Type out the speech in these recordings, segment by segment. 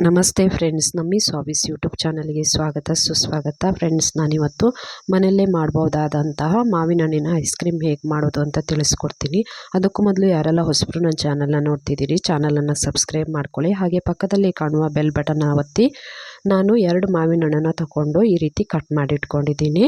ನಮಸ್ತೆ ಫ್ರೆಂಡ್ಸ್, ನಮ್ಮಿ ಸ್ವಾಬಿಸ್ ಯೂಟ್ಯೂಬ್ ಚಾನಲ್ಗೆ ಸ್ವಾಗತ, ಸುಸ್ವಾಗತ. ಫ್ರೆಂಡ್ಸ್, ನಾನಿವತ್ತು ಮನೆಯಲ್ಲೇ ಮಾಡ್ಬೋದಾದಂತಹ ಮಾವಿನ ಹಣ್ಣಿನ ಐಸ್ ಕ್ರೀಮ್ ಹೇಗೆ ಮಾಡೋದು ಅಂತ ತಿಳಿಸ್ಕೊಡ್ತೀನಿ. ಅದಕ್ಕೂ ಮೊದಲು ಯಾರೆಲ್ಲ ಹೊಸಬ್ರು ನನ್ನ ಚಾನಲ್ನ ನೋಡ್ತಿದ್ದೀರಿ, ಚಾನಲನ್ನು ಸಬ್ಸ್ಕ್ರೈಬ್ ಮಾಡ್ಕೊಳ್ಳಿ. ಹಾಗೆ ಪಕ್ಕದಲ್ಲಿ ಕಾಣುವ ಬೆಲ್ ಬಟನ್ ಒತ್ತಿ ನಾನು ಎರಡು ಮಾವಿನ ಹಣ್ಣನ್ನು ತಗೊಂಡು ಈ ರೀತಿ ಕಟ್ ಮಾಡಿ ಇಟ್ಕೊಂಡಿದ್ದೀನಿ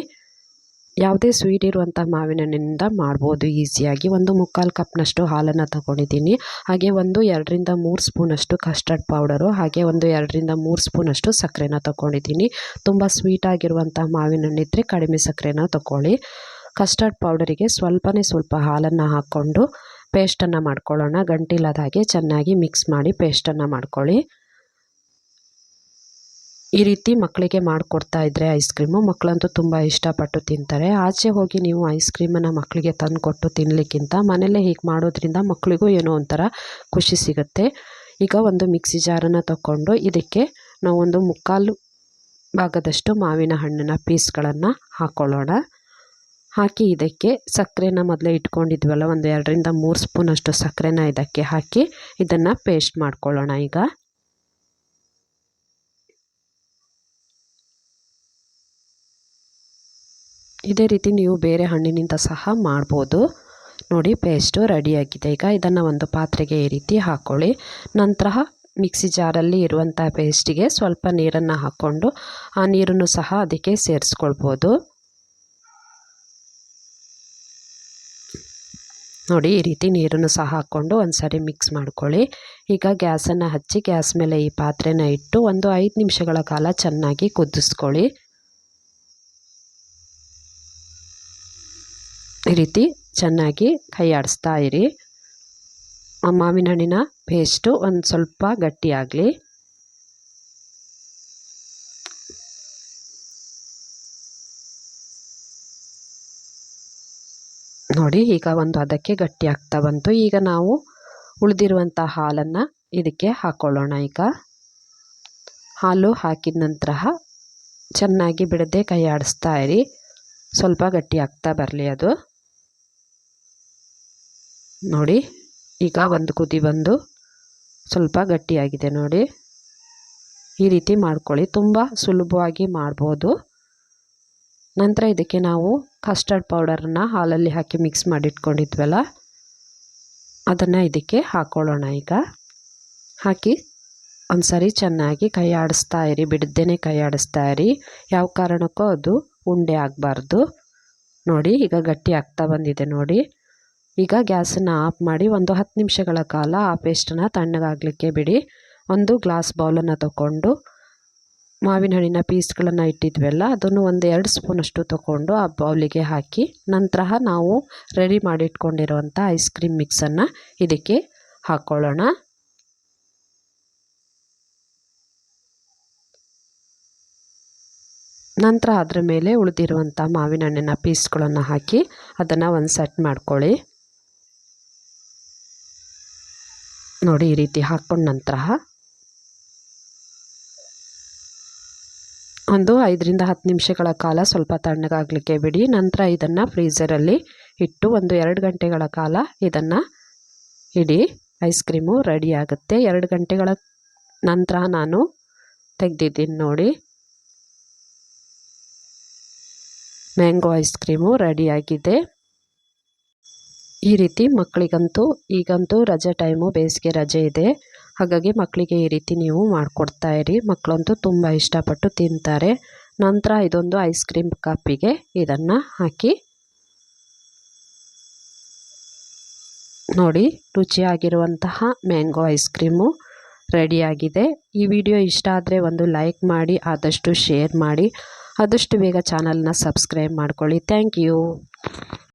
ಯಾವುದೇ ಸ್ವೀಟ್ ಇರುವಂಥ ಮಾವಿನ ಹಣ್ಣಿನಿಂದ ಮಾಡ್ಬೋದು ಈಸಿಯಾಗಿ. ಒಂದು ಮುಕ್ಕಾಲು ಕಪ್ನಷ್ಟು ಹಾಲನ್ನು ತಗೊಂಡಿದ್ದೀನಿ. ಹಾಗೆ ಒಂದು ಎರಡರಿಂದ ಮೂರು ಸ್ಪೂನಷ್ಟು ಕಸ್ಟರ್ಡ್ ಪೌಡರು ಹಾಗೆ ಒಂದು ಎರಡರಿಂದ ಮೂರು ಸ್ಪೂನಷ್ಟು ಸಕ್ಕರೆನ ತಗೊಂಡಿದ್ದೀನಿ. ತುಂಬ ಸ್ವೀಟಾಗಿರುವಂಥ ಮಾವಿನ ಹಣ್ಣಿದ್ರೆ ಕಡಿಮೆ ಸಕ್ಕರೆನ ತಗೊಳ್ಳಿ. ಕಸ್ಟರ್ಡ್ ಪೌಡರಿಗೆ ಸ್ವಲ್ಪನೇ ಸ್ವಲ್ಪ ಹಾಲನ್ನು ಹಾಕ್ಕೊಂಡು ಪೇಸ್ಟನ್ನು ಮಾಡ್ಕೊಳ್ಳೋಣ. ಗಂಟಿಲ್ಲದ ಹಾಗೆ ಚೆನ್ನಾಗಿ ಮಿಕ್ಸ್ ಮಾಡಿ ಪೇಸ್ಟನ್ನು ಮಾಡ್ಕೊಳ್ಳಿ. ಈ ರೀತಿ ಮಕ್ಕಳಿಗೆ ಮಾಡಿಕೊಡ್ತಾ ಇದ್ದರೆ ಐಸ್ ಕ್ರೀಮು ಮಕ್ಕಳಂತೂ ತುಂಬ ಇಷ್ಟಪಟ್ಟು ತಿಂತಾರೆ. ಆಚೆ ಹೋಗಿ ನೀವು ಐಸ್ ಕ್ರೀಮನ್ನು ಮಕ್ಕಳಿಗೆ ತಂದು ಕೊಟ್ಟು ತಿನ್ನಲಿಕ್ಕಿಂತ ಮನೆಯಲ್ಲೇ ಹೀಗೆ ಮಾಡೋದ್ರಿಂದ ಮಕ್ಕಳಿಗೂ ಏನೋ ಒಂಥರ ಖುಷಿ ಸಿಗುತ್ತೆ. ಈಗ ಒಂದು ಮಿಕ್ಸಿ ಜಾರನ್ನು ತಗೊಂಡು ಇದಕ್ಕೆ ನಾವೊಂದು ಮುಕ್ಕಾಲು ಭಾಗದಷ್ಟು ಮಾವಿನ ಹಣ್ಣಿನ ಪೀಸ್ಗಳನ್ನು ಹಾಕ್ಕೊಳ್ಳೋಣ ಹಾಕಿ ಇದಕ್ಕೆ ಸಕ್ಕರೆನ ಮೊದಲೇ ಇಟ್ಕೊಂಡಿದ್ವಲ್ಲ, ಒಂದು ಎರಡರಿಂದ ಮೂರು ಸ್ಪೂನಷ್ಟು ಸಕ್ಕರೆನ ಇದಕ್ಕೆ ಹಾಕಿ ಇದನ್ನು ಪೇಸ್ಟ್ ಮಾಡ್ಕೊಳ್ಳೋಣ ಈಗ. ಇದೇ ರೀತಿ ನೀವು ಬೇರೆ ಹಣ್ಣಿನಿಂದ ಸಹ ಮಾಡ್ಬೋದು. ನೋಡಿ ಪೇಸ್ಟು ರೆಡಿಯಾಗಿದೆ. ಈಗ ಇದನ್ನು ಒಂದು ಪಾತ್ರೆಗೆ ಈ ರೀತಿ ಹಾಕ್ಕೊಳ್ಳಿ ನಂತರ ಮಿಕ್ಸಿ ಜಾರಲ್ಲಿ ಇರುವಂಥ ಪೇಸ್ಟಿಗೆ ಸ್ವಲ್ಪ ನೀರನ್ನು ಹಾಕ್ಕೊಂಡು ಆ ನೀರನ್ನು ಸಹ ಅದಕ್ಕೆ ಸೇರಿಸ್ಕೊಳ್ಬೋದು. ನೋಡಿ, ಈ ರೀತಿ ನೀರನ್ನು ಸಹ ಹಾಕ್ಕೊಂಡು ಒಂದು ಸಾರಿ ಮಿಕ್ಸ್ ಮಾಡ್ಕೊಳ್ಳಿ. ಈಗ ಗ್ಯಾಸನ್ನು ಹಚ್ಚಿ, ಗ್ಯಾಸ್ ಮೇಲೆ ಈ ಪಾತ್ರೆನ ಇಟ್ಟು ಒಂದು ಐದು ನಿಮಿಷಗಳ ಕಾಲ ಚೆನ್ನಾಗಿ ಕುದಿಸ್ಕೊಳ್ಳಿ. ಈ ರೀತಿ ಚೆನ್ನಾಗಿ ಕೈ ಆಡಿಸ್ತಾ ಇರಿ ಮಾವಿನ ಹಣ್ಣಿನ ಪೇಸ್ಟು ಒಂದು ಸ್ವಲ್ಪ ಗಟ್ಟಿಯಾಗಲಿ ನೋಡಿ, ಈಗ ಒಂದು ಅದಕ್ಕೆ ಗಟ್ಟಿ ಆಗ್ತಾ ಬಂತು. ಈಗ ನಾವು ಉಳಿದಿರುವಂಥ ಹಾಲನ್ನು ಇದಕ್ಕೆ ಹಾಕ್ಕೊಳ್ಳೋಣ ಈಗ. ಹಾಲು ಹಾಕಿದ ನಂತರ ಚೆನ್ನಾಗಿ ಬಿಡದೆ ಕೈ ಆಡಿಸ್ತಾ ಇರಿ. ಸ್ವಲ್ಪ ಗಟ್ಟಿ ಆಗ್ತಾ ಬರಲಿ ಅದು. ನೋಡಿ, ಈಗ ಒಂದು ಕುದಿ ಬಂದು ಸ್ವಲ್ಪ ಗಟ್ಟಿಯಾಗಿದೆ ನೋಡಿ. ಈ ರೀತಿ ಮಾಡ್ಕೊಳ್ಳಿ. ತುಂಬ ಸುಲಭವಾಗಿ ಮಾಡ್ಬೋದು. ನಂತರ ಇದಕ್ಕೆ ನಾವು ಕಸ್ಟರ್ಡ್ ಪೌಡರನ್ನ ಹಾಲಲ್ಲಿ ಹಾಕಿ ಮಿಕ್ಸ್ ಮಾಡಿಟ್ಕೊಂಡಿದ್ವಲ್ಲ, ಅದನ್ನು ಇದಕ್ಕೆ ಹಾಕ್ಕೊಳ್ಳೋಣ ಈಗ. ಹಾಕಿ ಒಂದು ಸರಿ ಚೆನ್ನಾಗಿ ಕೈ ಆಡಿಸ್ತಾ ಇರಿ, ಬಿಡದೇನೆ ಕೈ ಆಡಿಸ್ತಾ ಇರಿ. ಯಾವ ಕಾರಣಕ್ಕೂ ಅದು ಉಂಡೆ ಆಗಬಾರ್ದು. ನೋಡಿ, ಈಗ ಗಟ್ಟಿ ಆಗ್ತಾ ಬಂದಿದೆ ನೋಡಿ. ಈಗ ಗ್ಯಾಸನ್ನು ಆಫ್ ಮಾಡಿ ಒಂದು ಹತ್ತು ನಿಮಿಷಗಳ ಕಾಲ ಆ ಪೇಸ್ಟನ್ನು ತಣ್ಣಗಾಗಲಿಕ್ಕೆ ಬಿಡಿ. ಒಂದು ಗ್ಲಾಸ್ ಬೌಲನ್ನು ತಗೊಂಡು ಮಾವಿನ ಹಣ್ಣಿನ ಪೀಸ್ಗಳನ್ನು ಇಟ್ಟಿದ್ವಲ್ಲ, ಅದನ್ನು ಒಂದು ಎರಡು ಸ್ಪೂನಷ್ಟು ತಗೊಂಡು ಆ ಬೌಲಿಗೆ ಹಾಕಿ, ನಂತರ ನಾವು ರೆಡಿ ಮಾಡಿಟ್ಕೊಂಡಿರುವಂಥ ಐಸ್ ಕ್ರೀಮ್ ಮಿಕ್ಸನ್ನು ಇದಕ್ಕೆ ಹಾಕ್ಕೊಳ್ಳೋಣ ನಂತರ ಅದರ ಮೇಲೆ ಉಳಿದಿರುವಂಥ ಮಾವಿನ ಹಣ್ಣಿನ ಪೀಸ್ಗಳನ್ನು ಹಾಕಿ ಅದನ್ನು ಒಂದು ಸೆಟ್ ಮಾಡ್ಕೊಳ್ಳಿ. ನೋಡಿ ಈ ರೀತಿ ಹಾಕ್ಕೊಂಡ ನಂತರ ಒಂದು ಐದರಿಂದ ಹತ್ತು ನಿಮಿಷಗಳ ಕಾಲ ಸ್ವಲ್ಪ ತಣ್ಣಗಾಗಲಿಕ್ಕೆ ಬಿಡಿ. ನಂತರ ಇದನ್ನು ಫ್ರೀಝರಲ್ಲಿ ಇಟ್ಟು ಒಂದು ಎರಡು ಗಂಟೆಗಳ ಕಾಲ ಇದನ್ನು ಇಡಿ. ಐಸ್ ಕ್ರೀಮು ರೆಡಿ ಆಗುತ್ತೆ. ಎರಡು ಗಂಟೆಗಳ ನಂತರ ನಾನು ತೆಗೆದಿದ್ದೀನಿ ನೋಡಿ. ಮ್ಯಾಂಗೋ ಐಸ್ ಕ್ರೀಮು ರೆಡಿಯಾಗಿದೆ ಈ ರೀತಿ ಮಕ್ಕಳಿಗಂತೂ, ಈಗಂತೂ ರಜೆ ಟೈಮು ಬೇಸಿಗೆ ರಜೆ ಇದೆ. ಹಾಗಾಗಿ ಮಕ್ಕಳಿಗೆ ಈ ರೀತಿ ನೀವು ಮಾಡಿಕೊಡ್ತಾ ಇರಿ. ಮಕ್ಕಳಂತೂ ತುಂಬ ಇಷ್ಟಪಟ್ಟು ತಿಂತಾರೆ. ನಂತರ ಇದೊಂದು ಐಸ್ ಕ್ರೀಮ್ ಕಪ್ಪಿಗೆ ಇದನ್ನು ಹಾಕಿ, ನೋಡಿ ರುಚಿಯಾಗಿರುವಂತಹ ಮ್ಯಾಂಗೋ ಐಸ್ ಕ್ರೀಮು ರೆಡಿಯಾಗಿದೆ ಈ ವಿಡಿಯೋ ಇಷ್ಟ ಆದರೆ ಒಂದು ಲೈಕ್ ಮಾಡಿ, ಆದಷ್ಟು ಶೇರ್ ಮಾಡಿ. ಆದಷ್ಟು ಬೇಗ ಚಾನಲ್ನ ಸಬ್ಸ್ಕ್ರೈಬ್ ಮಾಡ್ಕೊಳ್ಳಿ. Thank you